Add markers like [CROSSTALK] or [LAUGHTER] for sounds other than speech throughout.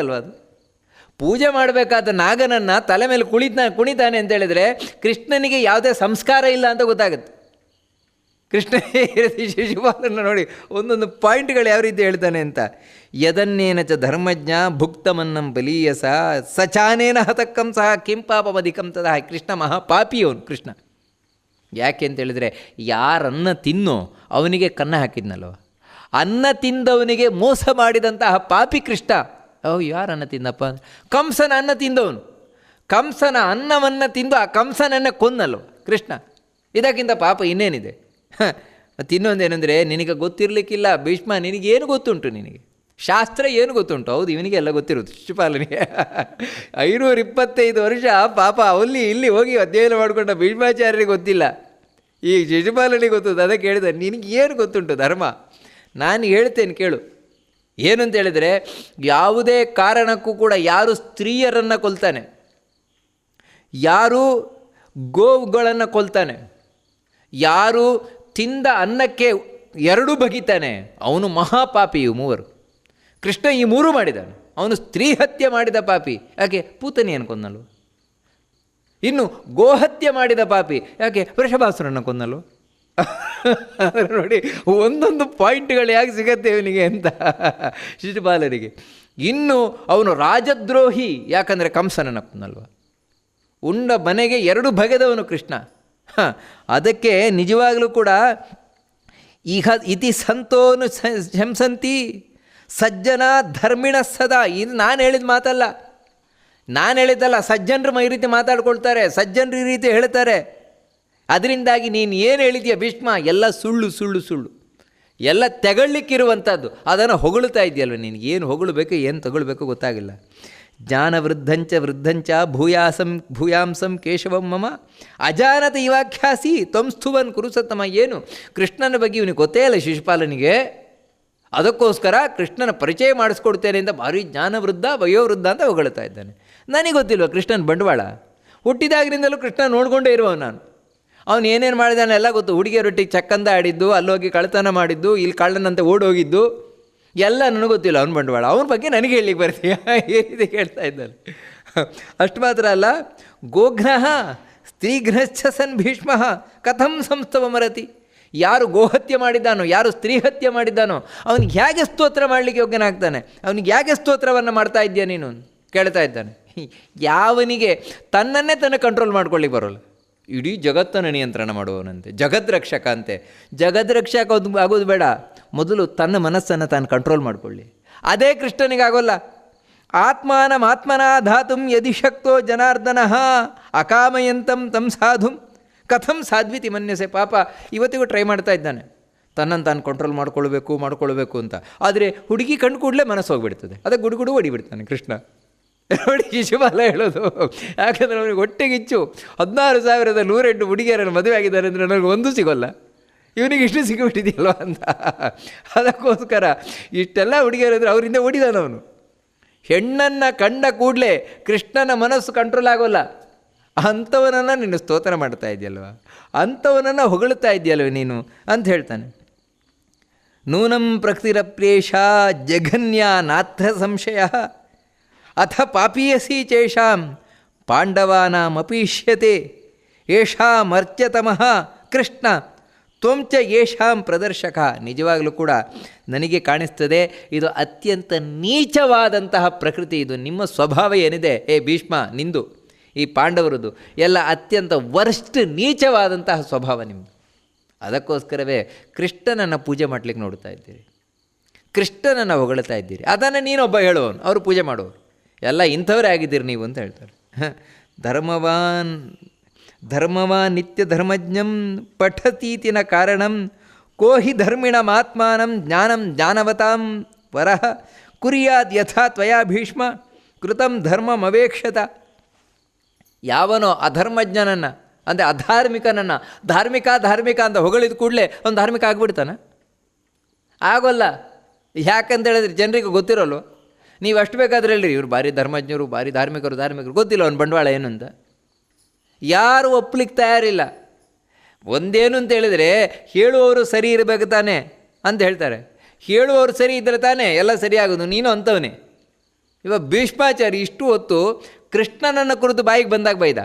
ಅಲ್ವಾ ಅದು? ಪೂಜೆ ಮಾಡಬೇಕಾದ ನಾಗನನ್ನು ತಲೆ ಮೇಲೆ ಕುಳಿತ ಕುಣಿತಾನೆ ಅಂತ ಹೇಳಿದರೆ ಕೃಷ್ಣನಿಗೆ ಯಾವುದೇ ಸಂಸ್ಕಾರ ಇಲ್ಲ ಅಂತ ಗೊತ್ತಾಗುತ್ತೆ. ಕೃಷ್ಣ ಶಿಶುಪಾಲನ ನೋಡಿ, ಒಂದೊಂದು ಪಾಯಿಂಟ್ಗಳು ಯಾವ ರೀತಿ ಹೇಳ್ತಾನೆ ಅಂತ? ಯದನ್ನೇನ ಚ ಧರ್ಮಜ್ಞ ಭುಕ್ತಮನ್ನಂ ಬಲೀಯಸ, ಸಚಾನೇನ ಹತಕ್ಕಂ ಸಹ ಕಿಂಪಾಪಮಧಿಕಂ ತದಾ ಕೃಷ್ಣ ಮಹಾಪಾಪಿ ಅವನು ಕೃಷ್ಣ. ಯಾಕೆ ಅಂತ ಹೇಳಿದರೆ ಯಾರನ್ನ ತಿನ್ನೋ ಅವನಿಗೆ ಕನ್ನ ಹಾಕಿದ್ನಲ್ವ? ಅನ್ನ ತಿಂದವನಿಗೆ ಮೋಸ ಮಾಡಿದಂತಹ ಪಾಪಿ ಕೃಷ್ಣ. ಅವು ಯಾರು ಅನ್ನ ತಿಂದಪ್ಪ ಕಂಸನ ಅನ್ನ ತಿಂದವನು. ಕಂಸನ ಅನ್ನವನ್ನು ತಿಂದು ಆ ಕಂಸನನ್ನ ಕೊಂದಲ್ವ ಕೃಷ್ಣ, ಇದಕ್ಕಿಂತ ಪಾಪ ಇನ್ನೇನಿದೆ? ಮತ್ತು ಇನ್ನೊಂದೇನೆಂದರೆ, ನಿನಗೆ ಗೊತ್ತಿರಲಿಕ್ಕಿಲ್ಲ, ಭೀಷ್ಮ ನಿನಗೇನು ಗೊತ್ತುಂಟು ನಿನಗೆ? ಶಾಸ್ತ್ರ ಏನು ಗೊತ್ತುಂಟು? ಹೌದು ಇವನಿಗೆ ಎಲ್ಲ ಗೊತ್ತಿರೋದು ಶಿಶುಪಾಲನಿಗೆ ಐನೂರ ಇಪ್ಪತ್ತೈದು ವರ್ಷ ಪಾಪ ಅಲ್ಲಿ ಇಲ್ಲಿ ಹೋಗಿ ಅಧ್ಯಯನ ಮಾಡಿಕೊಂಡ ಭೀಷ್ಮಾಚಾರ್ಯರಿಗೆ ಗೊತ್ತಿಲ್ಲ. ಈ ಶಿಶುಪಾಲನಿಗೆ ಗೊತ್ತು ಅದಕ್ಕೆ ಹೇಳಿದೆ ನಿನಗೆ ಏನು ಗೊತ್ತುಂಟು ಧರ್ಮ? ನಾನು ಹೇಳ್ತೇನೆ, ಕೇಳು. ಏನು ಅಂತ ಹೇಳಿದರೆ ಯಾವುದೇ ಕಾರಣಕ್ಕೂ ಕೂಡ ಯಾರು ಸ್ತ್ರೀಯರನ್ನು ಕೊಲ್ತಾನೆ? ಯಾರು ಗೋವುಗಳನ್ನು ಕೊಲ್ತಾನೆ? ಯಾರು ತಿಂದ ಅನ್ನಕ್ಕೆ ಎರಡು ಬಗಿತಾನೆ? ಅವನು ಮಹಾಪಾಪಿಯು ಮೂವರು. ಕೃಷ್ಣ ಈ ಮೂರು ಮಾಡಿದನು. ಅವನು ಸ್ತ್ರೀ ಹತ್ಯೆ ಮಾಡಿದ ಪಾಪಿ. ಯಾಕೆ? ಪೂತನಿಯನ್ನು ಕೊನ್ನಲು ಇನ್ನು ಗೋಹತ್ಯೆ ಮಾಡಿದ ಪಾಪಿ. ಯಾಕೆ? ವೃಷಭಾಸುರನ್ನು ಕೊಂದಲು [LAUGHS] ನೋಡಿ, ಒಂದೊಂದು ಪಾಯಿಂಟ್ಗಳು ಯಾಕೆ ಸಿಗತ್ತೆ ಇವನಿಗೆ ಅಂತ [LAUGHS] ಶಿಶುಪಾಲನಿಗೆ ಇನ್ನು ಅವನು ರಾಜದ್ರೋಹಿ, ಯಾಕಂದರೆ ಕಂಸನನಪ್ಪನಲ್ವ ಉಂಡ ಮನೆಗೆ ಎರಡು ಬಗೆದವನು ಕೃಷ್ಣ. ಅದಕ್ಕೆ ನಿಜವಾಗಲೂ ಕೂಡ ಇಹ ಇತಿ ಸಂತೋನು ಶಂಸಂತಿ ಸಜ್ಜನ ಧರ್ಮಿಣ ಸದಾ. ಇದು ನಾನು ಹೇಳಿದ ಮಾತಲ್ಲ. ನಾನು ಹೇಳಿದ್ದಲ್ಲ, ಸಜ್ಜನರು ಈ ರೀತಿ ಮಾತಾಡ್ಕೊಳ್ತಾರೆ, ಸಜ್ಜನರು ಈ ರೀತಿ ಹೇಳ್ತಾರೆ. ಅದರಿಂದಾಗಿ ನೀನು ಏನು ಹೇಳಿದೆಯಾ ಭೀಷ್ಮ? ಎಲ್ಲ ಸುಳ್ಳು ಸುಳ್ಳು ಸುಳ್ಳು. ಎಲ್ಲ ತೆಗಳಲಿಕ್ಕಿರುವಂಥದ್ದು ಅದನ್ನು ಹೊಗಳ್ತಾ ಇದೆಯಲ್ವ ನಿನಗೆ ಏನು ಹೊಗಳಬೇಕು, ಏನು ತಗೊಳ್ಬೇಕು ಗೊತ್ತಾಗಿಲ್ಲ. ಜ್ಞಾನವೃದ್ಧಂಚ ವೃದ್ಧಂಚ ಭೂಯಾಸಂ, ಭೂಯಾಂಸಂ ಕೇಶವಂ ಮಮ. ಅಜಾನತ ಇವಾಖ್ಯಾಸಿ ತ್ವಂಸ್ಥುವನ್ ಕುರುಸತ್ತಮ. ಏನು? ಕೃಷ್ಣನ ಬಗ್ಗೆ ಇವನಿಗೆ ಗೊತ್ತೇ ಇಲ್ಲ ಶಿಶುಪಾಲನಿಗೆ. ಅದಕ್ಕೋಸ್ಕರ ಕೃಷ್ಣನ ಪರಿಚಯ ಮಾಡಿಸ್ಕೊಡ್ತೇನೆ ಅಂತ ಭಾರಿ ಜ್ಞಾನವೃದ್ಧ, ವಯೋವೃದ್ಧ ಅಂತ ಹೊಗಳ್ತಾ ಇದ್ದಾನೆ. ನನಗೆ ಗೊತ್ತಿಲ್ವ ಕೃಷ್ಣನ ಬಂಡವಾಳ? ಹುಟ್ಟಿದಾಗಿನಿಂದಲೂ ಕೃಷ್ಣ ನೋಡಿಕೊಂಡೇ ಇರುವ ನಾನು. ಅವನು ಏನೇನು ಮಾಡಿದಾನೆ ಎಲ್ಲ ಗೊತ್ತು. ಹುಡುಗಿಯರೊಟ್ಟಿಗೆ ಚಕ್ಕಂದ ಆಡಿದ್ದು, ಅಲ್ಲೋಗಿ ಕಳ್ತನ ಮಾಡಿದ್ದು, ಇಲ್ಲಿ ಕಳ್ಳನಂತೆ ಓಡೋಗಿದ್ದು, ಎಲ್ಲ ನನಗೆ ಗೊತ್ತಿಲ್ಲ ಅವ್ನ ಬಂಡವಾಳ. ಅವನ ಬಗ್ಗೆ ನನಗೆ ಹೇಳಲಿಕ್ಕೆ ಬರ್ತೀಯ? ಏನಿದೆ [LAUGHS] ಹೇಳ್ತಾ ಇದ್ದಾನೆ. ಅಷ್ಟು ಮಾತ್ರ ಅಲ್ಲ, ಗೋಗ್ರಹ ಸ್ತ್ರೀಘ್ನಶ್ಚ ಸನ್ ಭೀಷ್ಮ ಕಥಂ ಸಂಸ್ತವ ಮರತಿ. ಯಾರು ಗೋಹತ್ಯೆ ಮಾಡಿದ್ದಾನೋ, ಯಾರು ಸ್ತ್ರೀ ಹತ್ಯೆ ಮಾಡಿದ್ದಾನೋ, ಅವನಿಗೆ ಹೇಗೆ ಸ್ತೋತ್ರ ಮಾಡಲಿಕ್ಕೆ ಯೋಗ್ಯನಾಗ್ತಾನೆ? ಅವನಿಗೆ ಹೇಗೆ ಸ್ತೋತ್ರವನ್ನು ಮಾಡ್ತಾ ಇದ್ದೀಯ ನೀನು? ಕೇಳ್ತಾ ಇದ್ದಾನೆ. ಯಾವನಿಗೆ ತನ್ನನ್ನೇ ತನ್ನ ಕಂಟ್ರೋಲ್ ಮಾಡ್ಕೊಳ್ಳಿಕ್ಕೆ ಬರೋಲ್ಲ. ಇಡೀ ಜಗತ್ತನ್ನು ನಿಯಂತ್ರಣ ಮಾಡುವವನಂತೆ. ಜಗದ್ರಕ್ಷಕ ಅಂತೆ. ಜಗದ್ರಕ್ಷಕ ಅದು ಆಗೋದು ಬೇಡ. ಮೊದಲು ತನ್ನ ಮನಸ್ಸನ್ನು ತಾನು ಕಂಟ್ರೋಲ್ ಮಾಡಿಕೊಳ್ಳಿ. ಅದೇ ಕೃಷ್ಣನಿಗಾಗೋಲ್ಲ. ಆತ್ಮಾನ ಆತ್ಮಾನಂ ಧಾತುಂ ಯದಿ ಶಕ್ತೋ ಜನಾರ್ದನ. ಅಕಾಮಯಂತಂ ತಂ ಸಾಧುಂ. ಕಥಂ ಸಾಧ್ವಿತಿ ಮನ್ಯಸೆ ಪಾಪ. ಇವತ್ತಿಗೂ ಟ್ರೈ ಮಾಡ್ತಾ ಇದ್ದಾನೆ. ತನ್ನನ್ನು ತಾನು ಕಂಟ್ರೋಲ್ ಮಾಡ್ಕೊಳ್ಬೇಕು ಮಾಡ್ಕೊಳ್ಬೇಕು ಅಂತ. ಆದರೆ ಹುಡುಗಿ ಕಂಡು ಕೂಡಲೇ ಮನಸ್ಸು ಹೋಗ್ಬಿಡ್ತದೆ ಅದೇ ಗುಡುಗುಡು ಹೊಡಿಬಿಡ್ತಾನೆ ಕೃಷ್ಣ. ನೋಡಿ ಶಿಶುಪಾಲ ಹೇಳೋದು. ಯಾಕಂದರೆ ಅವನಿಗೆ ಹೊಟ್ಟೆಗಿಚ್ಚು ಹದಿನಾರು ಸಾವಿರದ ನೂರೆಂಟು ಹುಡುಗಿಯರನ್ನು ಮದುವೆ ಆಗಿದ್ದಾರೆ ಅಂದರೆ ನನಗೆ ಒಂದು ಸಿಗೋಲ್ಲ. ಇವನಿಗೆ ಇಷ್ಟು ಸಿಕ್ಕಿಬಿಟ್ಟಿದೆಯಲ್ಲ ಅಂತ. ಅದಕ್ಕೋಸ್ಕರ ಇಷ್ಟೆಲ್ಲ ಹುಡುಗಿಯರಂದರೆ ಅವರಿಂದ ಹೊಡಿದಾನವನು ಹೆಣ್ಣನ್ನು ಕಂಡ ಕೂಡಲೇ ಕೃಷ್ಣನ ಮನಸ್ಸು ಕಂಟ್ರೋಲ್ ಆಗೋಲ್ಲ. ಅಂಥವನನ್ನು ನೀನು ಸ್ತೋತ್ರ ಮಾಡ್ತಾ ಇದೆಯಲ್ವ ಅಂಥವನನ್ನು ಹೊಗಳ್ತಾ ಇದೆಯಲ್ವ ನೀನು ಅಂತ ಹೇಳ್ತಾನೆ. ನೂನಂ ಪ್ರಕೃತಿರಪ್ರೇಷ ಜಘನ್ಯ ನಾಥ ಸಂಶಯ. ಅಥ ಪಾಪೀಯಸಿ ಚೇಷಾಂ ಪಾಂಡವಾನಾಮಪೀಷ್ಯತೆ ಏಷಾಮರ್ಚ್ಯತಮಃ ಕೃಷ್ಣ ತ್ವಂಚ ಯೇಷಾಂ ಪ್ರದರ್ಶಕ ನಿಜವಾಗಲೂ ಕೂಡ ನನಗೆ ಕಾಣಿಸ್ತದೆ, ಇದು ಅತ್ಯಂತ ನೀಚವಾದಂತಹ ಪ್ರಕೃತಿ, ಇದು ನಿಮ್ಮ ಸ್ವಭಾವ ಏನಿದೆ? ಏ ಭೀಷ್ಮ, ನಿಂದು, ಈ ಪಾಂಡವರದು, ಎಲ್ಲ ಅತ್ಯಂತ ವರ್ಸ್ಟ್ ನೀಚವಾದಂತಹ ಸ್ವಭಾವ ನಿಮ್ಮದು ಅದಕ್ಕೋಸ್ಕರವೇ ಕೃಷ್ಣನನ್ನು ಪೂಜೆ ಮಾಡಲಿಕ್ಕೆ ನೋಡ್ತಾ ಇದ್ದೀರಿ. ಕೃಷ್ಣನನ್ನು ಹೊಗಳ್ತಾ ಇದ್ದೀರಿ. ಅದನ್ನು ನೀನೊಬ್ಬ ಹೇಳುವವನು, ಅವರು ಪೂಜೆ ಮಾಡುವವರು. ಎಲ್ಲ ಇಂಥವರೇ ಆಗಿದ್ದೀರಿ ನೀವು ಅಂತ ಹೇಳ್ತಾರೆ. ಧರ್ಮವಾನ್ ಧರ್ಮವಾನ್ ನಿತ್ಯ ಧರ್ಮಜ್ಞಂ ಪಠತೀತಿನ ಕಾರಣಂ, ಕೋಹಿ ಧರ್ಮಿಣ ಮಾತ್ಮಾನಂ ಜ್ಞಾನಂ ಜ್ಞಾನವತಾಂ ವರಃ, ಕುರಿಯಾದ ಯಥಾ ತ್ವಯಾ ಭೀಷ್ಮ, ಕೃತಂ ಧರ್ಮಮವೇಕ್ಷತ ಯಾವನೋ ಅಧರ್ಮಜ್ಞನನ್ನು, ಅಂದರೆ ಅಧಾರ್ಮಿಕನನ್ನು, ಧಾರ್ಮಿಕ ಧಾರ್ಮಿಕ ಅಂತ ಹೊಗಳಿದ ಕೂಡಲೇ ಅವ್ನು ಧಾರ್ಮಿಕ ಆಗ್ಬಿಡ್ತಾನೆ? ಆಗೋಲ್ಲ. ಯಾಕಂತ ಹೇಳಿದ್ರೆ ಜನರಿಗೆ ಗೊತ್ತಿರೋಲ್ವ? ನೀವು ಅಷ್ಟು ಬೇಕಾದ್ರೆ ಹೇಳ್ರಿ, ಇವ್ರು ಭಾರಿ ಧರ್ಮಜ್ಞರು, ಭಾರಿ ಧಾರ್ಮಿಕರು ಧಾರ್ಮಿಕರು. ಗೊತ್ತಿಲ್ಲ ಅವ್ನು ಬಂಡವಾಳ ಏನು ಅಂತ. ಯಾರು ಒಪ್ಲಿಕ್ಕೆ ತಯಾರಿಲ್ಲ. ಒಂದೇನು ಅಂತ ಹೇಳಿದರೆ, ಹೇಳುವವರು ಸರಿ ಇರಬೇಕು ತಾನೆ ಅಂತ ಹೇಳ್ತಾರೆ. ಹೇಳುವವರು ಸರಿ ಇದ್ದರೆ ತಾನೇ ಎಲ್ಲ ಸರಿಯಾಗೋದು ನೀನು ಅಂಥವನೇ. ಇವಾಗ ಭೀಷ್ಮಾಚಾರ್ಯ ಇಷ್ಟು ಹೊತ್ತು ಕೃಷ್ಣನನ್ನು ಕುರಿತು ಬಾಯಿಗೆ ಬಂದಾಗ ಬೈದ.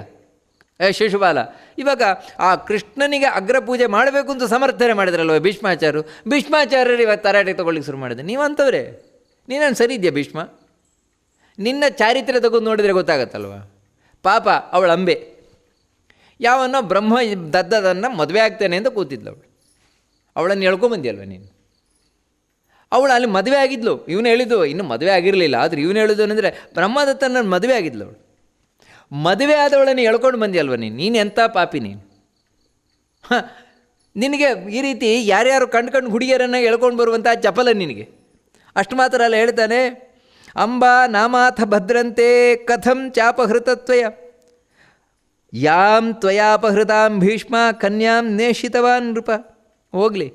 ಏ ಶಿಶುಪಾಲ ಇವಾಗ ಆ ಕೃಷ್ಣನಿಗೆ ಅಗ್ರಪೂಜೆ ಮಾಡಬೇಕು ಅಂತ ಸಮರ್ಥನೆ ಮಾಡಿದ್ರಲ್ವ ಭೀಷ್ಮಾಚಾರ್ಯರು? ಭೀಷ್ಮಾಚಾರ್ಯರು ಇವಾಗ ತರಾಟೆ ತೊಗೊಳ್ಳಿಕ್ಕೆ ಶುರು ಮಾಡಿದೆ ನೀವಂತವ್ರೆ ನೀನೇನು ಸರಿ ಇದೆಯಾ ಭೀಷ್ಮ? ನಿನ್ನ ಚಾರಿತ್ರ್ಯ ತಗೊಂಡು ನೋಡಿದರೆ ಗೊತ್ತಾಗತ್ತಲ್ವ? ಪಾಪ ಅವಳ ಅಂಬೆ. ಯಾವನ್ನೋ ಬ್ರಹ್ಮ ದದ್ದದನ್ನು ಮದುವೆ ಆಗ್ತೇನೆ ಅಂತ ಕೂತಿದ್ಲು ಅವಳು. ಅವಳನ್ನು ಹೇಳ್ಕೊಂಬಂದಿಯಲ್ವ ನೀನು? ಅವಳು ಅಲ್ಲಿ ಮದುವೆ ಆಗಿದ್ಲು. ಇವನು ಹೇಳಿದ್ದು, ಇನ್ನು ಮದುವೆ ಆಗಿರಲಿಲ್ಲ. ಆದರೆ ಇವನು ಹೇಳಿದ್ದು ಅಂದರೆ ಬ್ರಹ್ಮದತ್ತನ ಮದುವೆ ಆಗಿದ್ಲು ಅವಳು. ಮದುವೆ ಆದವಳನ್ನು ಎಳ್ಕೊಂಡು ಬಂದಿಯಲ್ವ ನೀನು? ನೀನು ಎಂಥ ಪಾಪಿ ನೀನು? ಹಾಂ, ನಿನಗೆ ಈ ರೀತಿ ಯಾರ್ಯಾರು ಕಂಡು ಕಂಡು ಹುಡುಗಿಯರನ್ನು ಎಳ್ಕೊಂಡು ಬರುವಂಥ ಚಪಲ ನಿನಗೆ? ಅಷ್ಟು ಮಾತ್ರ ಅಲ್ಲ, ಹೇಳ್ತಾನೆ, ಅಂಬಾ ನಾಮಾಥ ಭದ್ರಂತೆ ಕಥಂ ಚಾಪಹೃತತ್ವಯ. ಯಾಂ ತ್ವಯಾಪಹೃತಾಂ ಭೀಷ್ಮ ಕನ್ಯಾಂ ನೇಷಿತವಾನ್ ನೃಪ. ಹೋಗಲಿ,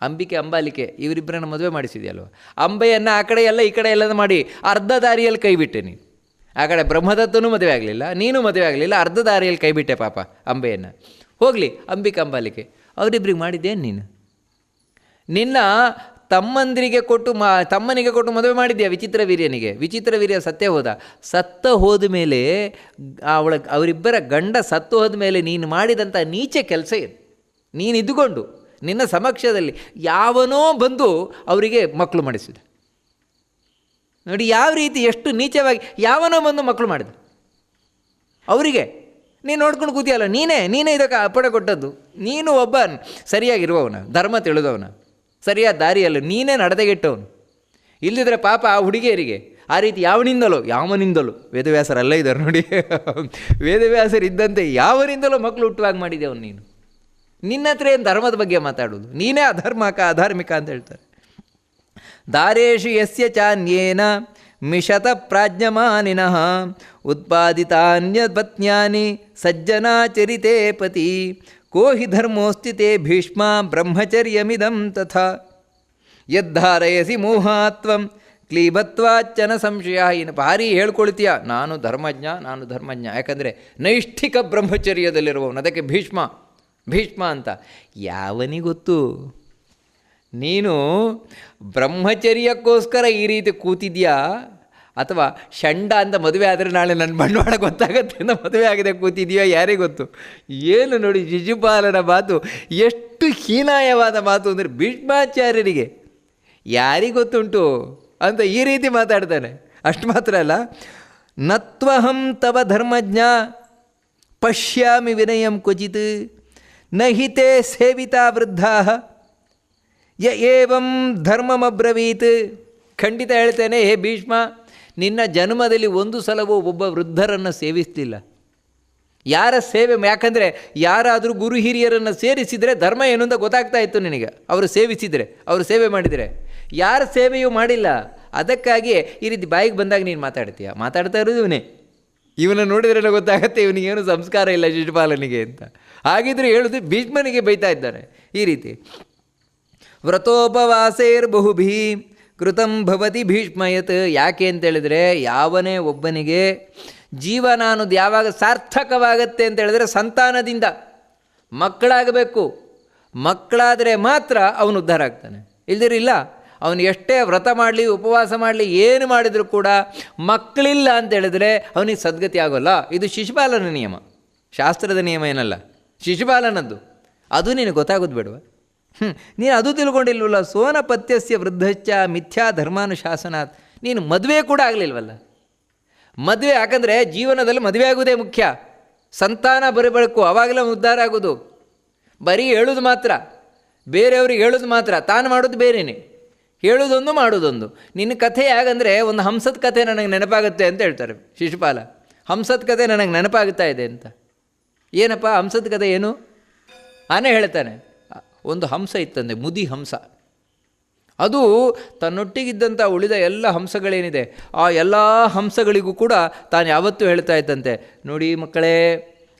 ಅಂಬಿಕೆ, ಅಂಬಾಲಿಕೆ, ಇವರಿಬ್ಬರನ್ನ ಮದುವೆ ಮಾಡಿಸಿದೆಯಲ್ವ? ಅಂಬೆಯನ್ನು ಆ ಕಡೆ ಎಲ್ಲ, ಈ ಕಡೆ ಎಲ್ಲ ಮಾಡಿ ಅರ್ಧ ದಾರಿಯಲ್ಲಿ ಕೈ ಬಿಟ್ಟೆ ನೀನು. ಆ ಕಡೆ ಬ್ರಹ್ಮದತ್ತನೂ ಮದುವೆ ಆಗಲಿಲ್ಲ, ನೀನು ಮದುವೆ ಆಗಲಿಲ್ಲ, ಅರ್ಧ ದಾರಿಯಲ್ಲಿ ಕೈ ಬಿಟ್ಟೆ ಪಾಪ ಅಂಬೆಯನ್ನು. ಹೋಗಲಿ, ಅಂಬಿಕೆ, ಅಂಬಾಲಿಕೆ ಅವರಿಬ್ಬರಿಗೆ ಮಾಡಿದ್ದೇನು ನೀನು? ನಿನ್ನ ತಮ್ಮಂದಿರಿಗೆ ಕೊಟ್ಟು ಮಾ, ತಮ್ಮನಿಗೆ ಕೊಟ್ಟು ಮದುವೆ ಮಾಡಿದ್ಯಾ ವಿಚಿತ್ರ ವೀರ್ಯನಿಗೆ? ವಿಚಿತ್ರ ವೀರ್ಯ ಸತ್ಯ ಹೋದ. ಸತ್ತ ಹೋದ ಮೇಲೆ ಅವಳ, ಅವರಿಬ್ಬರ ಗಂಡ ಸತ್ತು ಹೋದ ಮೇಲೆ ನೀನು ಮಾಡಿದಂಥ ನೀಚೆ ಕೆಲಸ ಇದು ನೀನು ಇದ್ದುಕೊಂಡು ನಿನ್ನ ಸಮಕ್ಷದಲ್ಲಿ ಯಾವನೋ ಬಂದು ಅವರಿಗೆ ಮಕ್ಕಳು ಮಾಡಿಸಿದೆ. ನೋಡಿ, ಯಾವ ರೀತಿ ಎಷ್ಟು ನೀಚವಾಗಿ ಯಾವನೋ ಬಂದು ಮಕ್ಕಳು ಮಾಡಿದ. ಅವರಿಗೆ, ನೀನು ನೋಡ್ಕೊಂಡು ಕೂತಿಯಲ್ಲ, ನೀನೇ ನೀನೇ ಇದಕ್ಕೆ ಅಪ್ಪಣೆ ಕೊಟ್ಟದ್ದು. ನೀನು ಒಬ್ಬ ಸರಿಯಾಗಿರುವವನ, ಧರ್ಮ ತಿಳಿದವನ. ಸರಿಯಾದ ದಾರಿಯಲ್ಲ, ನೀನೇ ನಡೆದಗೆಟ್ಟವನು ಇಲ್ಲಿದ್ರೆ ಪಾಪ ಆ ಹುಡುಗಿಯರಿಗೆ, ಆ ರೀತಿ ಯಾವನಿಂದಲೋ ಯಾವನಿಂದಲೋ, ವೇದವ್ಯಾಸರಲ್ಲ ಇದ್ದಾರೆ ನೋಡಿ. ವೇದವ್ಯಾಸರಿದ್ದಂತೆ ಯಾವನಿಂದಲೋ ಮಕ್ಕಳು ಹುಟ್ಟುವಾಗ ಮಾಡಿದೆವನು ನೀನು. ನಿನ್ನ ಹತ್ರ ಏನು ಧರ್ಮದ ಬಗ್ಗೆ ಮಾತಾಡೋದು? ನೀನೇ ಅಧರ್ಮಕ, ಅಧಾರ್ಮಿಕ ಅಂತ ಹೇಳ್ತಾರೆ. ದಾರೇಶು ಯಸ್ಯ ಚಾನ್ಯೇನ ಮಿಷತ ಪ್ರಾಜ್ಞಮಾನಿನಃ ಉತ್ಪಾದಿತಾನ್ಯಪತ್ನ್ಯಾನಿ ಸಜ್ಜನಾಚರಿತೆ ಪತಿ. ಕೋ ಹಿ ಧರ್ಮೋಸ್ತಿ ತೇ ಭೀಷ್ಮ ಬ್ರಹ್ಮಚರ್ಯಮಿದಂ ತಥಾ ಯದ್ಧಾರಯಸಿ ಮೋಹಾತ್ವಂ ಕ್ಲೀಬತ್ವಾಚ್ಚನ ಸಂಶಯ ಇನ್ನು ಭಾರಿ ಹೇಳ್ಕೊಳ್ತೀಯ? ನಾನು ಧರ್ಮಜ್ಞ ನಾನು ಧರ್ಮಜ್ಞ। ಯಾಕಂದರೆ ನೈಷ್ಠಿಕ ಬ್ರಹ್ಮಚರ್ಯದಲ್ಲಿರುವವನು, ಅದಕ್ಕೆ ಭೀಷ್ಮ ಭೀಷ್ಮ ಅಂತ. ಯಾವನಿಗೊತ್ತು? ನೀನು ಬ್ರಹ್ಮಚರ್ಯಕ್ಕೋಸ್ಕರ ಈ ರೀತಿ ಕೂತಿದ್ಯಾ? ಅಥವಾ ಷಂಡ ಅಂತ ಮದುವೆ ಆದರೆ ನಾಳೆ ನನ್ನ ಬಂಡವಾಳ ಗೊತ್ತಾಗತ್ತೆ ಅಂತ ಮದುವೆ ಆಗಿದೆ ಕೂತಿದೆಯೋ ಯಾರಿಗೆ ಗೊತ್ತು. ಏನು ನೋಡಿ ಶಿಶುಪಾಲನ ಮಾತು, ಎಷ್ಟು ಹೀನಾಯವಾದ ಮಾತು ಅಂದರೆ ಭೀಷ್ಮಾಚಾರ್ಯರಿಗೆ ಯಾರಿಗೊತ್ತುಂಟು ಅಂತ ಈ ರೀತಿ ಮಾತಾಡ್ತಾನೆ. ಅಷ್ಟು ಮಾತ್ರ ಅಲ್ಲ, ನತ್ವಹಂ ತವ ಧರ್ಮಜ್ಞ, ಪಶ್ಯಾಮಿ ವಿನಯಂ ಕ್ವಚಿತ್ನ ಹಿತೆ ಸೇವಿತಾ ವೃದ್ಧಾ, ಯ ಏವಂ ಧರ್ಮಮಬ್ರವೀತ್. ಖಂಡಿತ ಹೇಳ್ತೇನೆ, ಹೇ ಭೀಷ್ಮ ನಿನ್ನ ಜನ್ಮದಲ್ಲಿ ಒಂದು ಸಲವೂ ಒಬ್ಬ ವೃದ್ಧರನ್ನು ಸೇವಿಸ್ತಿಲ್ಲ ಯಾರ ಸೇವೆ ಯಾಕಂದರೆ ಯಾರಾದರೂ ಗುರು ಹಿರಿಯರನ್ನು ಸೇರಿಸಿದರೆ ಧರ್ಮ ಏನು ಅಂತ ಗೊತ್ತಾಗ್ತಾ ಇತ್ತು ನಿನಗೆ. ಅವರು ಸೇವಿಸಿದರೆ, ಅವರು ಸೇವೆ ಮಾಡಿದರೆ. ಯಾರ ಸೇವೆಯೂ ಮಾಡಿಲ್ಲ. ಅದಕ್ಕಾಗಿಯೇ ಈ ರೀತಿ ಬಾಯಿಗೆ ಬಂದಾಗ ನೀನು ಮಾತಾಡ್ತೀಯ? ಮಾತಾಡ್ತಾ ಇರೋದು ಇವನೇ. ಇವನ ನೋಡಿದ್ರೆ ಗೊತ್ತಾಗತ್ತೆ ಇವನಿಗೇನು ಸಂಸ್ಕಾರ ಇಲ್ಲ ಶಿಶುಪಾಲನಿಗೆ ಅಂತ. ಹಾಗಿದ್ರೆ ಹೇಳುದು ಭೀಷ್ಮನಿಗೆ ಬೈತಾ ಇದ್ದಾರೆ. ಈ ರೀತಿ. ವ್ರತೋಪವಾಸೈರ್ಬಹುಭಿ ಕೃತಂ ಭವತಿ ಭೀಷ್ಮಯತ್. ಯಾಕೆ ಅಂತೇಳಿದರೆ ಯಾವನೇ ಒಬ್ಬನಿಗೆ ಜೀವನ ಅನ್ನೋದು ಯಾವಾಗ ಸಾರ್ಥಕವಾಗತ್ತೆ ಅಂತ ಹೇಳಿದ್ರೆ ಸಂತಾನದಿಂದ ಮಕ್ಕಳಾಗಬೇಕು. ಮಕ್ಕಳಾದರೆ ಮಾತ್ರ ಅವನು ಉದ್ಧಾರ ಆಗ್ತಾನೆ. ಇಲ್ದಿರಿಲ್ಲ ಅವನು ಎಷ್ಟೇ ವ್ರತ ಮಾಡಲಿ, ಉಪವಾಸ ಮಾಡಲಿ, ಏನು ಮಾಡಿದರೂ ಕೂಡ ಮಕ್ಕಳಿಲ್ಲ ಅಂತ ಹೇಳಿದ್ರೆ ಅವನಿಗೆ ಸದ್ಗತಿ ಆಗೋಲ್ಲ. ಇದು ಶಿಶುಪಾಲನ ನಿಯಮ. ಶಾಸ್ತ್ರದ ನಿಯಮ ಏನಲ್ಲ? ಶಿಶುಪಾಲನದ್ದು. ಅದು ನಿನಗೆ ಗೊತ್ತಾಗೋದು ಬೇಡವಾ? ನೀನು ಅದು ತಿಳ್ಕೊಂಡಿಲ್ವಲ್ಲ ಸೋನಪತ್ಯಸ್ಯ ವೃದ್ಧಶ್ಚ ಮಿಥ್ಯಾ ಧರ್ಮಾನುಶಾಸನಾತ್. ನೀನು ಮದುವೆ ಕೂಡ ಆಗಲಿಲ್ವಲ್ಲ? ಮದುವೆ ಯಾಕಂದರೆ ಜೀವನದಲ್ಲಿ ಮದುವೆ ಆಗುವುದೇ ಮುಖ್ಯ. ಸಂತಾನ ಬರಬೇಕು ಆವಾಗಲೇ ಉದ್ಧಾರ ಆಗೋದು ಬರೀ ಹೇಳೋದು ಮಾತ್ರ. ಬೇರೆಯವ್ರಿಗೆ ಹೇಳೋದು ಮಾತ್ರ. ತಾನು ಮಾಡೋದು ಬೇರೆಯೇ ಹೇಳೋದೊಂದು ಮಾಡೋದೊಂದು. ನಿನ್ನ ಕಥೆ ಹೇಗಂದರೆ ಒಂದು ಹಂಸದ ಕಥೆ ನನಗೆ ನೆನಪಾಗುತ್ತೆ ಅಂತ ಹೇಳ್ತಾರೆ ಶಿಶುಪಾಲ. ಹಂಸದ ಕಥೆ ನನಗೆ ನೆನಪಾಗುತ್ತಾ ಇದೆ ಅಂತ. ಏನಪ್ಪ? ಹಂಸದ ಕಥೆ ಏನು? ಆನೆ ಹೇಳ್ತಾನೆ. ಒಂದು ಹಂಸ ಇತ್ತಂದೆ ಮುದಿ ಹಂಸ. ಅದು ತನ್ನೊಟ್ಟಿಗಿದ್ದಂಥ ಉಳಿದ ಎಲ್ಲ ಹಂಸಗಳೇನಿದೆ, ಆ ಎಲ್ಲ ಹಂಸಗಳಿಗೂ ಕೂಡ ತಾನು ಯಾವತ್ತೂ ಹೇಳ್ತಾ ಇದ್ದಂತೆ, ನೋಡಿ ಮಕ್ಕಳೇ,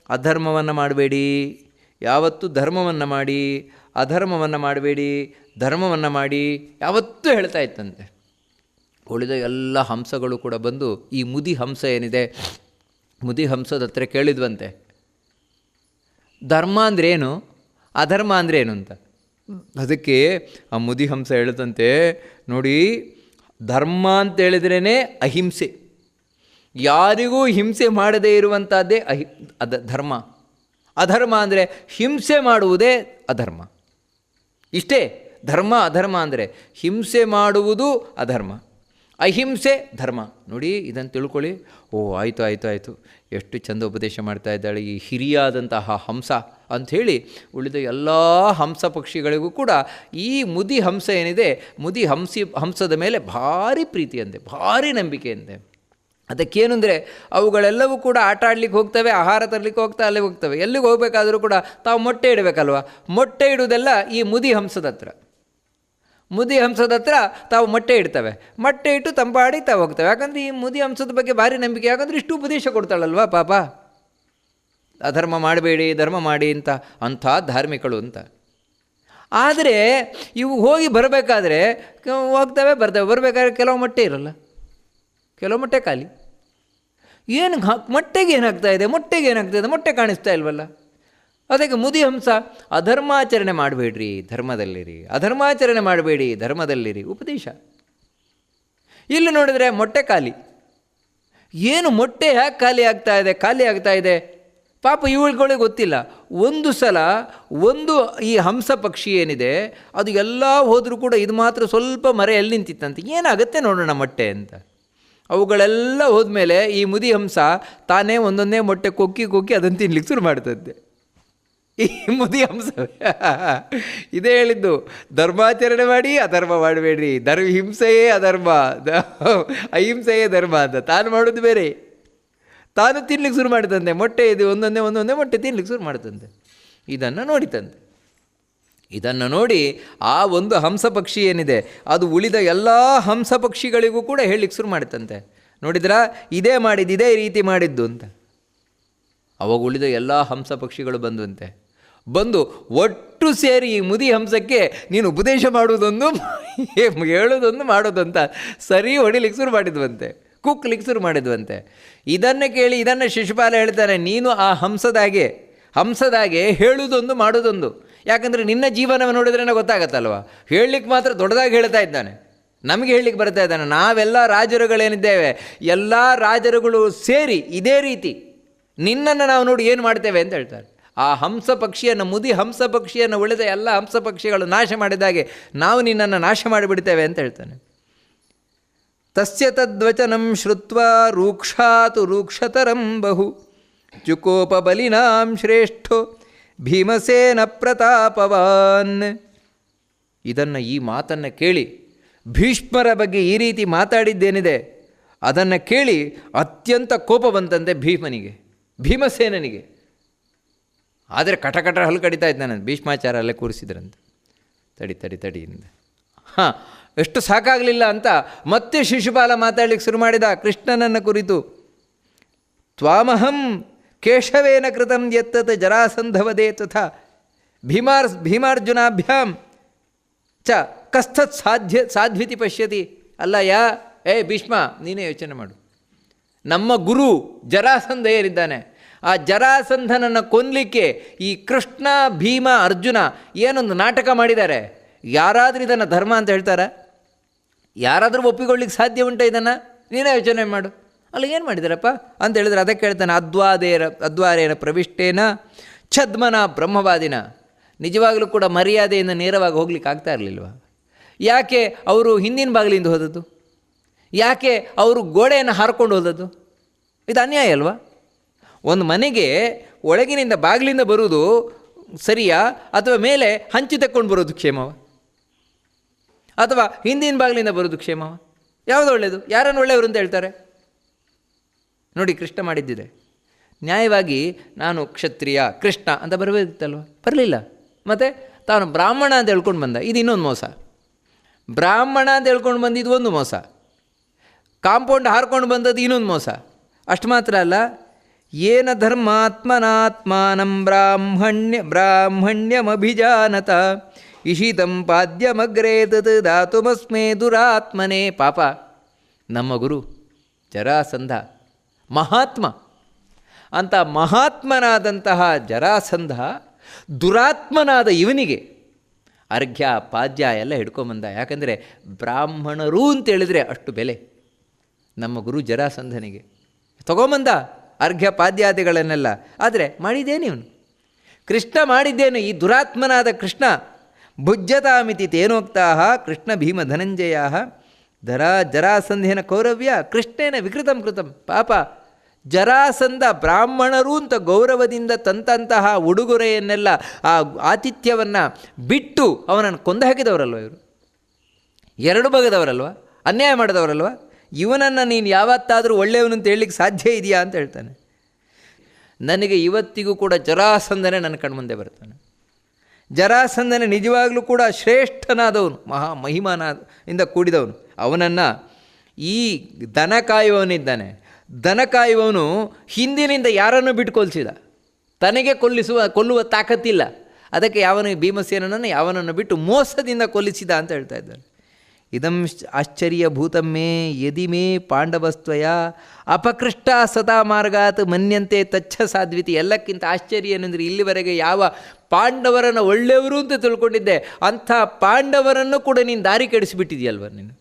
ಅಧರ್ಮವನ್ನು ಮಾಡಬೇಡಿ, ಯಾವತ್ತೂ ಧರ್ಮವನ್ನು ಮಾಡಿ, ಅಧರ್ಮವನ್ನು ಮಾಡಬೇಡಿ, ಧರ್ಮವನ್ನು ಮಾಡಿ, ಯಾವತ್ತೂ ಹೇಳ್ತಾ ಇತ್ತಂತೆ ಉಳಿದ ಎಲ್ಲ ಹಂಸಗಳು ಕೂಡ ಬಂದು, ಈ ಮುದಿ ಹಂಸ ಏನಿದೆ? ಮುದಿ ಹಂಸದ ಹತ್ರ ಕೇಳಿದ್ವಂತೆ. ಧರ್ಮ ಅಂದ್ರೇನು? ಅಧರ್ಮ ಅಂದರೆ ಏನು ಅಂತ? ಅದಕ್ಕೆ ಆ ಮುದಿಹಂಸ ಹೇಳದಂತೆ ನೋಡಿ, ಧರ್ಮ ಅಂತ ಹೇಳಿದ್ರೇ ಅಹಿಂಸೆ. ಯಾರಿಗೂ ಹಿಂಸೆ ಮಾಡದೇ ಇರುವಂಥದ್ದೇ ಅಹಿ, ಅದ ಧರ್ಮ. ಅಧರ್ಮ ಅಂದರೆ ಹಿಂಸೆ ಮಾಡುವುದೇ ಅಧರ್ಮ. ಇಷ್ಟೇ, ಧರ್ಮ ಅಧರ್ಮ ಅಂದರೆ ಹಿಂಸೆ ಮಾಡುವುದು ಅಧರ್ಮ. ಅಹಿಂಸೆ ಧರ್ಮ. ನೋಡಿ, ಇದನ್ನು ತಿಳ್ಕೊಳ್ಳಿ. ಓ, ಆಯಿತು ಆಯಿತು ಆಯಿತು. ಎಷ್ಟು ಚಂದ ಉಪದೇಶ ಮಾಡ್ತಾ ಇದ್ದಾಳೆ ಈ ಹಿರಿಯಾದಂತಹ ಹಂಸ. ಅಂಥೇಳಿ ಉಳಿದ ಎಲ್ಲ ಹಂಸ ಪಕ್ಷಿಗಳಿಗೂ ಕೂಡ ಈ ಮುದಿ ಹಂಸ ಏನಿದೆ, ಮುದಿ ಹಂಸಿ, ಹಂಸದ ಮೇಲೆ ಭಾರಿ ಪ್ರೀತಿಯಂತೆ, ಭಾರಿ ನಂಬಿಕೆಯಂತೆ. ಅದಕ್ಕೇನು ಅಂದರೆ, ಅವುಗಳೆಲ್ಲವೂ ಕೂಡ ಆಟ ಆಡ್ಲಿಕ್ಕೆ ಹೋಗ್ತವೆ, ಆಹಾರ ತರಲಿಕ್ಕೆ ಹೋಗ್ತಾ, ಅಲ್ಲೇ ಹೋಗ್ತವೆ. ಎಲ್ಲಿಗೆ ಹೋಗಬೇಕಾದರೂ ಕೂಡ ತಾವು ಮೊಟ್ಟೆ ಇಡಬೇಕಲ್ವ? ಮೊಟ್ಟೆ ಇಡುವುದೆಲ್ಲ ಈ ಮುದಿ ಹಂಸದ ಹತ್ರ. ಮುದಿ ಹಂಸದ ಹತ್ರ ತಾವು ಮೊಟ್ಟೆ ಇಡ್ತವೆ. ಮೊಟ್ಟೆ ಇಟ್ಟು ತಂಪಾಡಿ ತಾವು ಹೋಗ್ತವೆ. ಯಾಕಂದರೆ ಈ ಮುದಿ ಹಂಸದ ಬಗ್ಗೆ ಭಾರಿ ನಂಬಿಕೆ. ಯಾಕಂದರೆ ಇಷ್ಟು ಉಪದೇಶ ಕೊಡ್ತಾಳಲ್ವಾ ಪಾಪ? ಅಧರ್ಮ ಮಾಡಬೇಡಿ, ಧರ್ಮ ಮಾಡಿ ಅಂತ ಅಂಥ ಧಾರ್ಮಿಕಳು ಅಂತ. ಆದರೆ ಇವು ಹೋಗಿ ಬರಬೇಕಾದ್ರೆ ಹೋಗ್ತವೆ, ಬರ್ತವೆ. ಬರಬೇಕಾದ್ರೆ ಕೆಲವು ಮೊಟ್ಟೆ ಇರಲ್ಲ. ಕೆಲವು ಮೊಟ್ಟೆ ಖಾಲಿ. ಏನು ಮೊಟ್ಟೆಗೆ ಏನಾಗ್ತಾ ಇದೆ? ಮೊಟ್ಟೆಗೆ ಏನಾಗ್ತಾ ಇದೆ? ಮೊಟ್ಟೆ ಕಾಣಿಸ್ತಾ ಇಲ್ವಲ್ಲ? ಅದಕ್ಕೆ ಮುದಿ ಹಂಸ, ಅಧರ್ಮಾಚರಣೆ ಮಾಡಬೇಡ್ರಿ, ಧರ್ಮದಲ್ಲಿರಿ. ಅಧರ್ಮಾಚರಣೆ ಮಾಡಬೇಡಿ, ಧರ್ಮದಲ್ಲಿರಿ. ಉಪದೇಶ. ಇಲ್ಲಿ ನೋಡಿದರೆ ಮೊಟ್ಟೆ ಖಾಲಿ. ಏನು ಮೊಟ್ಟೆ ಯಾಕೆ ಖಾಲಿ ಆಗ್ತಾ ಇದೆ? ಖಾಲಿ ಆಗ್ತಾ ಇದೆ ಪಾಪ ಇವುಗಳಿಗೆ ಗೊತ್ತಿಲ್ಲ. ಒಂದು ಸಲ ಒಂದು ಈ ಹಂಸ ಪಕ್ಷಿ ಏನಿದೆ, ಅದು ಎಲ್ಲ ಹೋದರೂ ಕೂಡ ಇದು ಮಾತ್ರ ಸ್ವಲ್ಪ ಮರೆ ಎಲ್ಲಿ ನಿಂತಿತ್ತಂತೆ? ಏನಾಗುತ್ತೆ ನೋಡೋಣ ಮೊಟ್ಟೆ ಅಂತ. ಅವುಗಳೆಲ್ಲ ಹೋದ್ಮೇಲೆ ಈ ಮುದಿ ಹಂಸ ತಾನೇ ಒಂದೊಂದೇ ಮೊಟ್ಟೆ ಕೊಕ್ಕಿ ಕೊಕ್ಕಿ ಅದನ್ನು ತಿನ್ಲಿಕ್ಕೆ ಶುರು ಮಾಡ್ತದ್ದೆ ಈ ಮುದಿ ಹಂಸ. ಇದೇ ಹೇಳಿದ್ದು ಧರ್ಮಾಚರಣೆ ಮಾಡಿ, ಅಧರ್ಮ ಮಾಡಬೇಡ್ರಿ. ಧರ್ಮ ಹಿಂಸೆಯೇ ಅಧರ್ಮ. ಅಹಿಂಸೆಯೇ ಧರ್ಮ ಅಂತ. ತಾನು ಮಾಡೋದು ಬೇರೆ. ತಾನು ತಿನ್ಲಿಕ್ಕೆ ಶುರು ಮಾಡಿದಂತೆ. ಮೊಟ್ಟೆ ಇದು ಒಂದೊಂದೇ ಒಂದೊಂದೇ ಮೊಟ್ಟೆ ತಿನ್ಲಿಕ್ಕೆ ಶುರು ಮಾಡಿದಂತೆ. ಇದನ್ನು ನೋಡಿತಂತೆ ಇದನ್ನು ನೋಡಿ ಆ ಒಂದು ಹಂಸ ಪಕ್ಷಿ ಏನಿದೆ, ಅದು ಉಳಿದ ಎಲ್ಲ ಹಂಸ ಪಕ್ಷಿಗಳಿಗೂ ಕೂಡ ಹೇಳಲಿಕ್ಕೆ ಶುರು ಮಾಡುತ್ತಂತೆ ನೋಡಿದ್ರಾ? ಇದೇ ಮಾಡಿದ್ದು, ಇದೇ ರೀತಿ ಮಾಡಿದ್ದು ಅಂತ. ಅವಾಗ ಉಳಿದ ಎಲ್ಲ ಹಂಸ ಪಕ್ಷಿಗಳು ಬಂದಂತೆ ಬಂದು ಒಟ್ಟು ಸೇರಿ ಈ ಮುದಿ ಹಂಸಕ್ಕೆ ನೀನು ಉಪದೇಶ ಮಾಡುವುದೊಂದು, [LAUGHS] ಹೇಳೋದೊಂದು ಮಾಡೋದಂತ ಸರಿ ಹೊಡಿಲಿಕ್ಕೆ ಶುರು ಮಾಡಿದ್ವಂತೆ. ಕುಕ್ಲಿಕ್ಕೆ ಶುರು ಮಾಡಿದ್ವಂತೆ. ಇದನ್ನು ಕೇಳಿ ಇದನ್ನು ಶಿಶುಪಾಲ ಹೇಳ್ತಾನೆ, ನೀನು ಆ ಹಂಸದಾಗೆ ಹಂಸದಾಗೆ ಹೇಳುವುದೊಂದು ಮಾಡೋದೊಂದು. ಯಾಕಂದರೆ ನಿನ್ನ ಜೀವನವನ್ನು ಏನೋ ಗೊತ್ತಾಗತ್ತಲ್ವ? ಹೇಳಲಿಕ್ಕೆ ಮಾತ್ರ ದೊಡ್ಡದಾಗಿ ಹೇಳ್ತಾ ಇದ್ದಾನೆ. ನಮಗೆ ಹೇಳಲಿಕ್ಕೆ ಬರ್ತಾ ಇದ್ದಾನೆ, ನಾವೆಲ್ಲ ರಾಜರುಗಳೇನಿದ್ದೇವೆ, ಎಲ್ಲ ರಾಜರುಗಳು ಸೇರಿ ಇದೇ ರೀತಿ ನಿನ್ನನ್ನು ನಾವು ನೋಡಿ ಏನು ಮಾಡ್ತೇವೆ ಅಂತ ಹೇಳ್ತಾರೆ. ಆ ಹಂಸ ಪಕ್ಷಿಯನ್ನು, ಮುದಿ ಹಂಸ ಪಕ್ಷಿಯನ್ನು, ಉಳಿದ ಎಲ್ಲ ಹಂಸ ಪಕ್ಷಿಗಳು ನಾಶ ಮಾಡಿದಾಗೆ ನಾವು ನಿನ್ನನ್ನು ನಾಶ ಮಾಡಿಬಿಡ್ತೇವೆ ಅಂತ ಹೇಳ್ತಾನೆ. ತಸ್ಯ ತದ್ವಚನಂ ಶ್ರುತ್ವ ರೂಕ್ಷಾತು ರೂಕ್ಷತರಂ ಬಹು ಚುಕೋಪಬಲಿನಾಂ ಶ್ರೇಷ್ಠೋ ಭೀಮಸೇನ ಪ್ರತಾಪವಾನ್ ಇದನ್ನು ಈ ಮಾತನ್ನು ಕೇಳಿ ಭೀಷ್ಮರ ಬಗ್ಗೆ ಈ ರೀತಿ ಮಾತಾಡಿದ್ದೇನಿದೆ, ಅದನ್ನು ಕೇಳಿ ಅತ್ಯಂತ ಕೋಪ ಬಂತಂತೆ ಭೀಮನಿಗೆ, ಭೀಮಸೇನನಿಗೆ. ಆದರೆ ಕಟಕಟ ಹಲ್ಲು ಕಡಿತಾ ಇದ್ದಾನೆ, ಭೀಷ್ಮಾಚಾರ ಅಲ್ಲೇ ಕೂರಿಸಿದ್ರಂತೆ. ತಡಿ ತಡಿ ತಡಿಯಿಂದ ಹಾಂ ಎಷ್ಟು ಸಾಕಾಗಲಿಲ್ಲ ಅಂತ ಮತ್ತೆ ಶಿಶುಪಾಲ ಮಾತಾಡಲಿಕ್ಕೆ ಶುರು ಮಾಡಿದ ಕೃಷ್ಣನನ್ನು ಕುರಿತು, ತ್ವಾಮಹಂ ಕೇಶವೇನ ಕೃತಂ ಎತ್ತತ್ ಜರಾಸಂಧವದೇ ತಥಾ ಭೀಮಾರ್, ಭೀಮಾರ್ಜುನಾಭ್ಯಾಂ ಚ ಕಸ್ಥತ್ ಸಾಧ್ಯ, ಸಾಧ್ವಿತಿ ಪಶ್ಯತಿ. ಅಲ್ಲ ಯಾ? ಏ ಭೀಷ್ಮ, ನೀನೇ ಯೋಚನೆ ಮಾಡು. ನಮ್ಮ ಗುರು ಜರಾಸಂಧ ಏನಿದ್ದಾನೆ ಆ ಜರಾಸಂಧನನ್ನು ಕೊಂದಲಿಕ್ಕೆ ಈ ಕೃಷ್ಣ, ಭೀಮ, ಅರ್ಜುನ ಏನೊಂದು ನಾಟಕ ಮಾಡಿದ್ದಾರೆ? ಯಾರಾದರೂ ಇದನ್ನು ಧರ್ಮ ಅಂತ ಹೇಳ್ತಾರ? ಯಾರಾದರೂ ಒಪ್ಪಿಕೊಳ್ಳಿಕ್ಕೆ ಸಾಧ್ಯ ಉಂಟ ಇದನ್ನು? ನೀನೇ ಯೋಚನೆ ಮಾಡು. ಅಲ್ಲ, ಏನು ಮಾಡಿದಾರಪ್ಪ? ಅಂತ ಹೇಳಿದ್ರೆ ಅದಕ್ಕೆ ಹೇಳ್ತಾನೆ ಅದ್ವಾದೇರ ಅದ್ವಾರೇನ ಪ್ರವಿಷ್ಟೇನ, ಛದ್ಮನ ಬ್ರಹ್ಮವಾದಿನ. ನಿಜವಾಗಲೂ ಕೂಡ ಮರ್ಯಾದೆಯಿಂದ ನೇರವಾಗಿ ಹೋಗ್ಲಿಕ್ಕೆ ಆಗ್ತಾ ಇರಲಿಲ್ವ? ಯಾಕೆ ಅವರು ಹಿಂದಿನ ಬಾಗಿಲಿಂದ ಹೋದದ್ದು? ಯಾಕೆ ಅವರು ಗೋಡೆಯನ್ನು ಹಾರ್ಕೊಂಡು ಹೋದದ್ದು? ಇದು ಅನ್ಯಾಯ ಅಲ್ವಾ? ಒಂದು ಮನೆಗೆ ಒಳಗಿನಿಂದ ಬಾಗಿಲಿಂದ ಬರುವುದು ಸರಿಯಾ ಅಥವಾ ಮೇಲೆ ಹಂಚಿ ತಕ್ಕೊಂಡು ಬರೋದು ಕ್ಷೇಮವ? ಅಥವಾ ಹಿಂದಿನ ಬಾಗಿಲಿಂದ ಬರೋದು ಕ್ಷೇಮವ ಯಾವುದು ಒಳ್ಳೆಯದು ಯಾರನ್ನು ಒಳ್ಳೆಯವರು ಅಂತ ಹೇಳ್ತಾರೆ? ನೋಡಿ, ಕೃಷ್ಣ ಮಾಡಿದ್ದಿದೆ. ನ್ಯಾಯವಾಗಿ ನಾನು ಕ್ಷತ್ರಿಯ, ಕೃಷ್ಣ ಅಂತ ಬರಬೇಕಿತ್ತಲ್ವ ಬರಲಿಲ್ಲ. ಮತ್ತು ತಾನು ಬ್ರಾಹ್ಮಣ ಅಂತ ಹೇಳ್ಕೊಂಡು ಬಂದ. ಇದು ಇನ್ನೊಂದು ಮೋಸ. ಬ್ರಾಹ್ಮಣ ಅಂತ ಹೇಳ್ಕೊಂಡು ಬಂದಿದ್ದು ಒಂದು ಮೋಸ. ಕಾಂಪೌಂಡ್ ಹಾರ್ಕೊಂಡು ಬಂದದ್ದು ಇನ್ನೊಂದು ಮೋಸ. ಅಷ್ಟು ಮಾತ್ರ ಅಲ್ಲ, ಏನ ಧರ್ಮಾತ್ಮನಾತ್ಮಾನಂ ಬ್ರಾಹ್ಮಣ್ಯ, ಬ್ರಾಹ್ಮಣ್ಯಮಭಿಜಾನತ. ಇಷಿತಂ ಪಾದ್ಯಮಗ್ರೇ ತತ್ ಧಾತುಮಸ್ಮೇ ದುರಾತ್ಮನೇ. ಪಾಪ, ನಮ್ಮ ಗುರು ಜರಾಸಂಧ, ಮಹಾತ್ಮ. ಅಂತ ಮಹಾತ್ಮನಾದಂತಹ ಜರಾಸಂಧ, ದುರಾತ್ಮನಾದ ಇವನಿಗೆ ಅರ್ಘ್ಯ, ಪಾದ್ಯ ಎಲ್ಲ ಹಿಡ್ಕೊಂಬಂದ. ಯಾಕಂದರೆ ಬ್ರಾಹ್ಮಣರು ಅಂತೇಳಿದರೆ ಅಷ್ಟು ಬೆಲೆ ನಮ್ಮ ಗುರು ಜರಾಸಂಧನಿಗೆ. ತಗೊಂಬಂದ ಅರ್ಘ್ಯ, ಪಾದ್ಯಾದಿಗಳನ್ನೆಲ್ಲ. ಆದರೆ ಮಾಡಿದ್ದೇನೆ ಇವನು. ಕೃಷ್ಣ ಮಾಡಿದ್ದೇನು. ಈ ದುರಾತ್ಮನಾದ ಕೃಷ್ಣ ಭುಜ್ಯತಾಮಿತಿ ತೇನೋಕ್ತಾ ಕೃಷ್ಣ ಭೀಮ ಧನಂಜಯ ಜರಾ ಜರಾಸಂಧೇನ ಕೌರವ್ಯ ಕೃಷ್ಣೇನ ವಿಕೃತಂ ಕೃತಂ. ಪಾಪ ಜರಾಸಂಧ ಬ್ರಾಹ್ಮಣರು ಅಂತ ಗೌರವದಿಂದ ತಂತಹ ಉಡುಗೊರೆಯನ್ನೆಲ್ಲ ಆ ಆತಿಥ್ಯವನ್ನು ಬಿಟ್ಟು ಅವನನ್ನು ಕೊಂದು ಹಾಕಿದವರಲ್ವ ಇವರು? ಎರಡು ಬಗೆದವರಲ್ವ? ಅನ್ಯಾಯ ಮಾಡಿದವರಲ್ವ? ಇವನನ್ನು ನೀನು ಯಾವತ್ತಾದರೂ ಒಳ್ಳೆಯವನು ಅಂತ ಹೇಳಲಿಕ್ಕೆ ಸಾಧ್ಯ ಇದೆಯಾ ಅಂತ ಹೇಳ್ತಾನೆ. ನನಗೆ ಇವತ್ತಿಗೂ ಕೂಡ ಜರಾಸಂಧನೆ ನನ್ನ ಕಣ್ಮುಂದೆ ಬರ್ತಾನೆ ಜರಾಸಂಧನೆ ನಿಜವಾಗಲೂ ಕೂಡ ಶ್ರೇಷ್ಠನಾದವನು, ಮಹಾ ಮಹಿಮಾನಾದ ಇಂದ ಕೂಡಿದವನು. ಅವನನ್ನು ಈ ದನ ಕಾಯುವವನಿದ್ದಾನೆ. ದನ ಕಾಯುವವನು ಹಿಂದಿನಿಂದ ಯಾರನ್ನು ಬಿಟ್ಟು ಕೊಲ್ಲಿಸಿದ ತನಗೆ ಕೊಲ್ಲಿಸುವ, ಕೊಲ್ಲುವ ತಾಕತ್ತಿಲ್ಲ. ಅದಕ್ಕೆ ಯಾವನ ಭೀಮಸೇನನನ್ನು ಯಾವನನ್ನು ಬಿಟ್ಟು ಮೋಸದಿಂದ ಕೊಲ್ಲಿಸಿದ ಅಂತ ಹೇಳ್ತಾ ಇದ್ದಾನೆ. ಇದಂ ಆಶ್ಚರ್ಯಭೂತಮ್ಮೇ ಯದಿ ಮೇ ಪಾಂಡವಸ್ತ್ವಯ, ಅಪಕೃಷ್ಟ ಸದಾ ಮಾರ್ಗಾತ್ ಮನ್ಯಂತೆ ತಚ್ಛ ಸಾಧ್ವಿತಿ. ಎಲ್ಲಕ್ಕಿಂತ ಆಶ್ಚರ್ಯ ಏನಂದರೆ ಇಲ್ಲಿವರೆಗೆ ಯಾವ ಪಾಂಡವರನ್ನು ಒಳ್ಳೆಯವರು ಅಂತ ತಿಳ್ಕೊಂಡಿದ್ದೆ, ಅಂಥ ಪಾಂಡವರನ್ನು ಕೂಡ ನೀನು ದಾರಿ ಕೆಡಿಸಿಬಿಟ್ಟಿದೆಯಲ್ವ ನೀನು?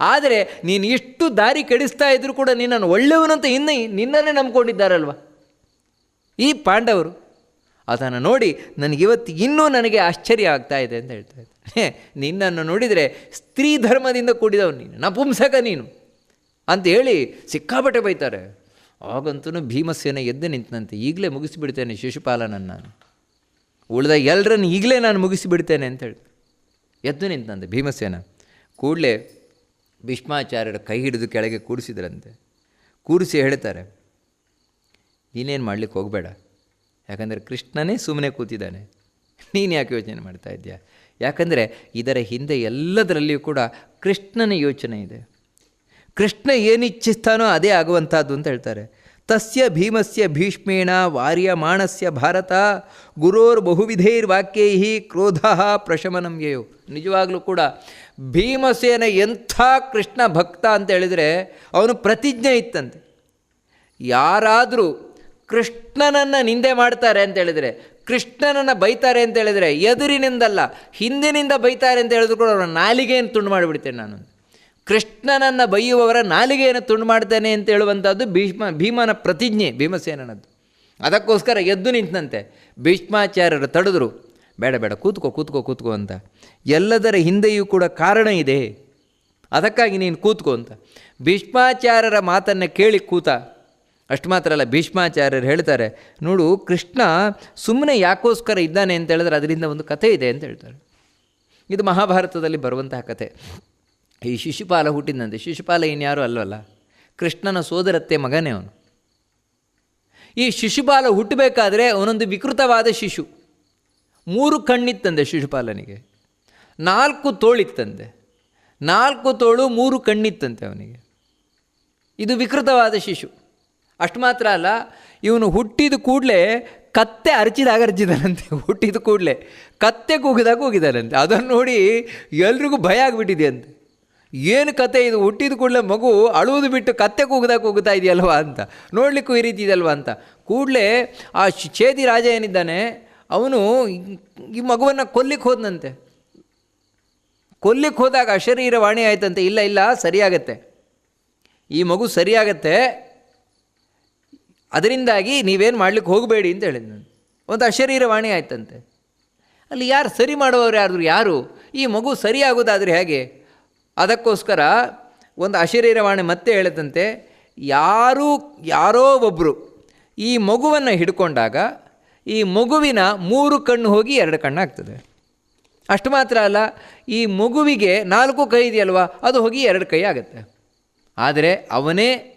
ಆದರೆ ನೀನು ಇಷ್ಟು ದಾರಿ ಕೆಡಿಸ್ತಾ ಇದ್ದರೂ ಕೂಡ ನಿನ್ನನ್ನು ಒಳ್ಳೆಯವನಂತ ಇನ್ನೇ ನಿನ್ನನ್ನೇ ನಂಬ್ಕೊಂಡಿದ್ದಾರಲ್ವ? ಈ ಪಾಂಡವರು, ಅದನ್ನು ನೋಡಿ ನನಗಿವತ್ತು ಇನ್ನೂ ನನಗೆ ಆಶ್ಚರ್ಯ ಆಗ್ತಾ ಇದೆ ಅಂತ ಹೇಳ್ತಾ ಇದ್ದೆ ನಿನ್ನನ್ನು ನೋಡಿದರೆ ಸ್ತ್ರೀ ಧರ್ಮದಿಂದ ಕೂಡಿದವನು ನೀನು, ನಪುಂಸಕ ನೀನು ಅಂತ ಹೇಳಿ ಸಿಕ್ಕಾಪಟ್ಟೆ ಬೈತಾರೆ. ಆಗಂತೂ ಭೀಮಸೇನ ಎದ್ದು ನಿಂತಂತೆ ಈಗಲೇ ಮುಗಿಸಿಬಿಡ್ತೇನೆ ಶಿಶುಪಾಲನನ್ನು ನಾನು. ಉಳಿದ ಎಲ್ಲರನ್ನು ಈಗಲೇ ನಾನು ಮುಗಿಸಿಬಿಡ್ತೇನೆ ಅಂತ ಅಂತೇಳಿ ಎದ್ದು ನಿಂತಂತೆ ಭೀಮಸೇನ. ಕೂಡಲೇ ಭೀಷ್ಮಾಚಾರ್ಯರ ಕೈ ಹಿಡಿದು ಕೆಳಗೆ ಕೂಡಿಸಿದ್ರಂತೆ. ಕೂರಿಸಿ ಹೇಳ್ತಾರೆ, ನೀನೇನು ಮಾಡಲಿಕ್ಕೆ ಹೋಗಬೇಡ. ಯಾಕಂದರೆ ಕೃಷ್ಣನೇ ಸುಮ್ಮನೆ ಕೂತಿದ್ದಾನೆ. ನೀನು ಯಾಕೆ ಯೋಚನೆ ಮಾಡ್ತಾ ಇದ್ದೀಯಾ? ಯಾಕಂದರೆ ಇದರ ಹಿಂದೆ ಎಲ್ಲದರಲ್ಲಿಯೂ ಕೂಡ ಕೃಷ್ಣನ ಯೋಚನೆ ಇದೆ. ಕೃಷ್ಣ ಏನಿಚ್ಛಿಸ್ತಾನೋ ಅದೇ ಆಗುವಂಥದ್ದು ಅಂತ ಹೇಳ್ತಾರೆ. ತಸ್ಯ ಭೀಮಸ್ಯ ಭೀಷ್ಮೇಣ ವಾರ್ಯಮಾಣಸ್ಯ ಭಾರತ ಗುರೋರ್ ಬಹುವಿಧೈರ್ವಾಕ್ಯೈ ಕ್ರೋಧ ಪ್ರಶಮನಂ ಯಯೋ. ನಿಜವಾಗಲೂ ಕೂಡ ಭೀಮಸೇನ ಎಂಥ ಕೃಷ್ಣ ಭಕ್ತ ಅಂತ ಹೇಳಿದರೆ ಅವನು ಪ್ರತಿಜ್ಞೆ ಇತ್ತಂತೆ. ಯಾರಾದರೂ ಕೃಷ್ಣನನ್ನು ನಿಂದೆ ಮಾಡ್ತಾರೆ ಅಂತ ಹೇಳಿದರೆ, ಕೃಷ್ಣನನ್ನು ಬೈತಾರೆ ಅಂತ ಹೇಳಿದರೆ, ಎದುರಿನಿಂದಲ್ಲ, ಹಿಂದಿನಿಂದ ಬೈತಾರೆ ಅಂತ ಹೇಳಿದ್ರು ಕೂಡ ಅವರ ನಾಲಿಗೆಯನ್ನು ತುಂಡು ಮಾಡಿಬಿಡ್ತೇನೆ ನಾನು ಕೃಷ್ಣನನ್ನು ಬೈಯುವವರ ನಾಲಿಗೆಯನ್ನು ತುಂಡು ಮಾಡ್ತೇನೆ ಅಂತ ಹೇಳುವಂಥದ್ದು ಭೀಷ್ಮ, ಭೀಮನ ಪ್ರತಿಜ್ಞೆ, ಭೀಮಸೇನನದ್ದು. ಅದಕ್ಕೋಸ್ಕರ ಎದ್ದು ನಿಂತಂತೆ ಭೀಷ್ಮಾಚಾರ್ಯರು ತಡೆದ್ರು. ಬೇಡ ಬೇಡ, ಕೂತ್ಕೋ ಕೂತ್ಕೋ ಕೂತ್ಕೋ ಅಂತ. ಎಲ್ಲದರ ಹಿಂದೆಯೂ ಕೂಡ ಕಾರಣ ಇದೆ. ಅದಕ್ಕಾಗಿ ನೀನು ಕೂತ್ಕೋ ಅಂತ. ಭೀಷ್ಮಾಚಾರ್ಯರ ಮಾತನ್ನು ಕೇಳಿ ಕೂತ. ಅಷ್ಟು ಮಾತ್ರ ಅಲ್ಲ, ಭೀಷ್ಮಾಚಾರ್ಯರು ಹೇಳ್ತಾರೆ, ನೋಡು, ಕೃಷ್ಣ ಸುಮ್ಮನೆ ಯಾಕೋಸ್ಕರ ಇದ್ದಾನೆ ಅಂತ ಹೇಳಿದ್ರೆ ಅದರಿಂದ ಒಂದು ಕಥೆ ಇದೆ ಅಂತ ಹೇಳ್ತಾರೆ. ಇದು ಮಹಾಭಾರತದಲ್ಲಿ ಬರುವಂತಹ ಕಥೆ. ಈ ಶಿಶುಪಾಲ ಹುಟ್ಟಿದಂತೆ, ಶಿಶುಪಾಲ ಇನ್ಯಾರು ಅಲ್ವಲ್ಲ? ಕೃಷ್ಣನ ಸೋದರತ್ತೆ ಮಗನೇ ಅವನು. ಈ ಶಿಶುಪಾಲ ಹುಟ್ಟಬೇಕಾದ್ರೆ ಅವನೊಂದು ವಿಕೃತವಾದ ಶಿಶು. ಮೂರು ಕಣ್ಣಿತ್ತಂದೆ ಶಿಶುಪಾಲನಿಗೆ. ನಾಲ್ಕು ತೋಳಿತ್ತಂತೆ ನಾಲ್ಕು ತೋಳು, ಮೂರು ಕಣ್ಣಿತ್ತಂತೆ ಅವನಿಗೆ. ಇದು ವಿಕೃತವಾದ ಶಿಶು. ಅಷ್ಟು ಮಾತ್ರ ಅಲ್ಲ, ಇವನು ಹುಟ್ಟಿದ ಕೂಡಲೇ ಕತ್ತೆ ಅರಚಿದಾಗ ಅರಚಿದಾನಂತೆ ಹುಟ್ಟಿದ ಕೂಡಲೇ ಕತ್ತೆ ಕೂಗಿದಾಗ ಕೂಗಿದಾನಂತೆ. ಅದನ್ನು ನೋಡಿ ಎಲ್ರಿಗೂ ಭಯ ಆಗಿಬಿಟ್ಟಿದೆಯಂತೆ ಏನು ಕತೆ ಇದು? ಹುಟ್ಟಿದ ಕೂಡಲೇ ಮಗು ಅಳುವುದು ಬಿಟ್ಟು ಕತ್ತೆ ಕೂಗ್ದಾಗ ಕೂಗ್ತಾ ಇದೆಯಲ್ವಾ ಅಂತ. ನೋಡಲಿಕ್ಕೂ ಈ ರೀತಿ ಇದೆಯಲ್ವ ಅಂತ. ಕೂಡಲೇ ಆ ಛೇದಿ ರಾಜ ಏನಿದ್ದಾನೆ, ಅವನು ಈ ಮಗುವನ್ನು ಕೊಲ್ಲಿಕ್ಕೆ ಹೋದನಂತೆ. ಕೊಲ್ಲಿಕ್ಕೆ ಹೋದಾಗ ಅಶರೀರ ವಾಣಿ ಆಯ್ತಂತೆ. ಇಲ್ಲ ಇಲ್ಲ, ಸರಿಯಾಗತ್ತೆ. ಈ ಮಗು ಸರಿಯಾಗತ್ತೆ. ಅದರಿಂದಾಗಿ ನೀವೇನು ಮಾಡಲಿಕ್ಕೆ ಹೋಗಬೇಡಿ ಅಂತ ಹೇಳಿದ ನಾನು. ಒಂದು ಅಶರೀರವಾಣಿ ಆಯ್ತಂತೆ. ಅಲ್ಲಿ ಯಾರು ಸರಿ ಮಾಡುವವರು ಯಾರು ಯಾರು? ಈ ಮಗು ಸರಿಯಾಗೋದಾದರೆ ಹೇಗೆ? ಅದಕ್ಕೋಸ್ಕರ ಒಂದು ಅಶರೀರವಾಣಿ ಮತ್ತೆ ಹೇಳಿದಂತೆ ಯಾರೂ, ಯಾರೋ ಒಬ್ಬರು ಈ ಮಗುವನ್ನು ಹಿಡ್ಕೊಂಡಾಗ ಈ ಮಗುವಿನ ಮೂರು ಕಣ್ಣು ಹೋಗಿ ಎರಡು ಕಣ್ಣಾಗ್ತದೆ ಅಷ್ಟು ಮಾತ್ರ ಅಲ್ಲ, ಈ ಮಗುವಿಗೆ ನಾಲ್ಕು ಕೈ ಇದೆಯಲ್ವ, ಅದು ಹೋಗಿ ಎರಡು ಕೈ ಆಗುತ್ತೆ. ಆದರೆ ಅವನೇ